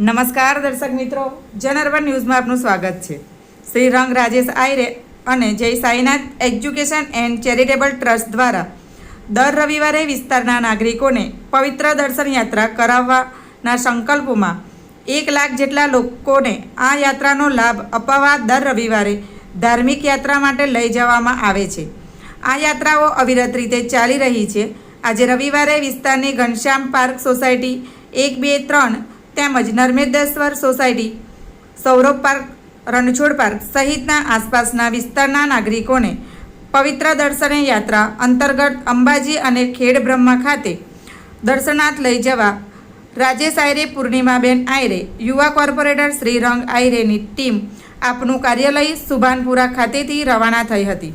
નમસ્કાર દર્શક મિત્રો. જનરવન ન્યૂઝમાં આપનું સ્વાગત છે. શ્રી રંગ રાજેશ આયરે અને Jay Sainath education and charitable trust દ્વારા દર રવિવારે વિસ્તારના નાગરિકોને પવિત્ર દર્શન યાત્રા કરાવવાના સંકલ્પમાં એક લાખ જેટલા લોકોને આ યાત્રાનો લાભ અપાવવા દર રવિવારે ધાર્મિક યાત્રા માટે લઈ જવામાં આવે છે. આ યાત્રાઓ અવિરત રીતે ચાલી રહી છે. આજે રવિવારે વિસ્તારની ઘનશ્યામ પાર્ક સોસાયટી એક બે ત્રણ તેમજ Narmadeshwar society, Saurabh park, Ranchhod park સહિતના આસપાસના વિસ્તારના નાગરિકોને પવિત્ર દર્શને યાત્રા અંતર્ગત અંબાજી અને ખેડ બ્રહ્મા ખાતે દર્શનાર્થ લઈ જવા રાજેશ આયરે, પૂર્ણિમાબેન આયરે, યુવા કોર્પોરેટર શ્રી રંગ આયરેની ટીમ આપનું કાર્યાલય સુભાનપુરા ખાતેથી રવાના થઈ હતી.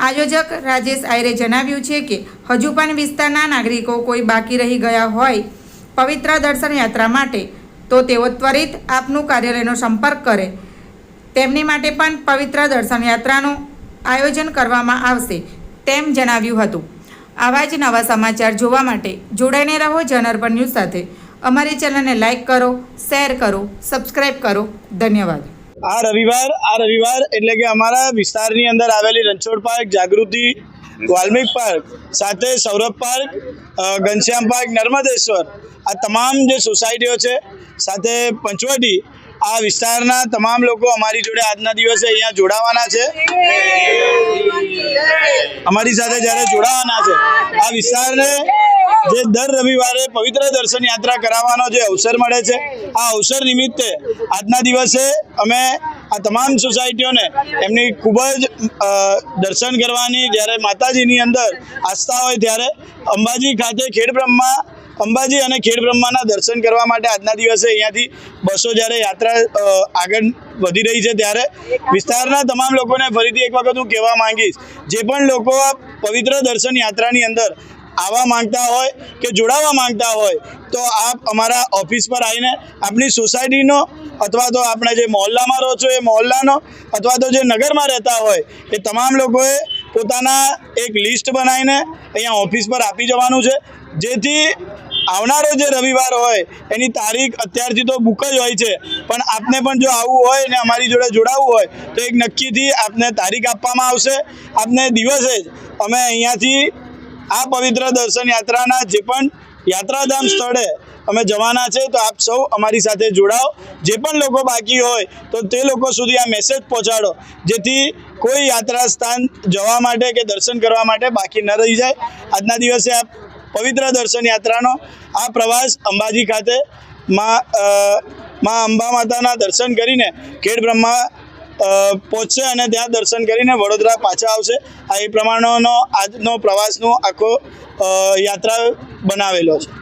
આયોજક રાજેશ આયરે જણાવ્યું છે કે હજુ પણ વિસ્તારના નાગરિકો કોઈ બાકી રહી ગયા હોય પવિત્ર દર્શન યાત્રા માટે. તો તેઓ ત્વરિત આપનું કાર્યાલયનો સંપર્ક કરે. તેમની માટે પણ પવિત્ર દર્શન યાત્રાનું આયોજન કરવામાં આવશે, તેમ જણાવ્યું હતું. આવા જ નવા સમાચાર જોવા માટે જોડાઈને રહો જનરપન ન્યૂઝ સાથે. અમારી ચેનલને લાઇક કરો, શેર કરો, સબસ્ક્રાઇબ કરો. ધન્યવાદ. આ રવિવાર આ રવિવાર એટલે કે અમારા વિસ્તારની અંદર આવેલી રણછોડ પાર્ક જાગૃતિ વાલ્મિક પાર્ક, સાથે સૌરભ પાર્ક ઘનશ્યામ પાર્ક, નર્મદેશ્વર. આ તમામ જે સોસાયટીઓ છે, સાથે પંચવટી, આ વિસ્તારના તમામ લોકો અમારી જોડે આજના દિવસે અહીંયા જોડાવાના છે. અમારી સાથે જ્યારે જોડાવાના છે, આ વિસ્તારને જે દર રવિવારે પવિત્ર દર્શન યાત્રા કરાવવાનો જે અવસર મળે છે, આ અવસર નિમિત્તે આજના દિવસે અમે આ તમામ સોસાયટીઓને એમની ખૂબ જ દર્શન કરવાની, જ્યારે માતાજીની અંદર આસ્થા હોય ત્યારે અંબાજી ખાતે ખેડ બ્રહ્મા, અંબાજી અને ખેડ બ્રહ્માના દર્શન કરવા માટે આજના દિવસે અહીંયાથી બસો જ્યારે યાત્રા આગળ વધી રહી છે ત્યારે વિસ્તારના તમામ લોકોને ફરીથી એક વખત હું કહેવા માંગીશ, જે પણ લોકો આ પવિત્ર દર્શન યાત્રાની અંદર આવવા માંગતા હોય કે જોડાવા માંગતા હોય, તો આપ અમારા ઓફિસ પર આવીને આપની સોસાયટીનો અથવા તો આપણે જે મહોલ્લામાં રહો છો એ મહોલ્લાનો અથવા તો જે નગરમાં રહેતા હોય, એ તમામ લોકોએ પોતાના એક લિસ્ટ બનાવીને અહીંયા ઓફિસ પર આપી જવાનું છે. જેથી આવનારો જે રવિવાર હોય, એની તારીખ અત્યારથી તો બુક જ હોય છે. પણ આપને પણ જો આવવું હોય ને અમારી જોડે જોડાવવું હોય, તો એક નક્કીથી આપને તારીખ આપવામાં આવશે. આપને દિવસે જ અમે અહીંયાથી આ પવિત્ર દર્શન યાત્રાના જે પણ યાત્રાધામ સ્થળે અમે જવાના છે, તો આપ સૌ અમારી સાથે જોડાઓ. જે પણ લોકો બાકી હોય, તો તે લોકો સુધી આ મેસેજ પહોંચાડો. જેથી કોઈ યાત્રા સ્થાન જવા માટે કે દર્શન કરવા માટે બાકી ન રહી જાય. આજના દિવસે આ પવિત્ર દર્શન યાત્રાનો આ પ્રવાસ અંબાજી ખાતે માં માં અંબા માતાના દર્શન કરીને ખેડ બ્રહ્મા પહોંચશે અને ત્યાં દર્શન કરીને વડોદરા પાછા આવશે. આ એ પ્રમાણેનો આજનો પ્રવાસનો આખો યાત્રા બનાવેલો છે.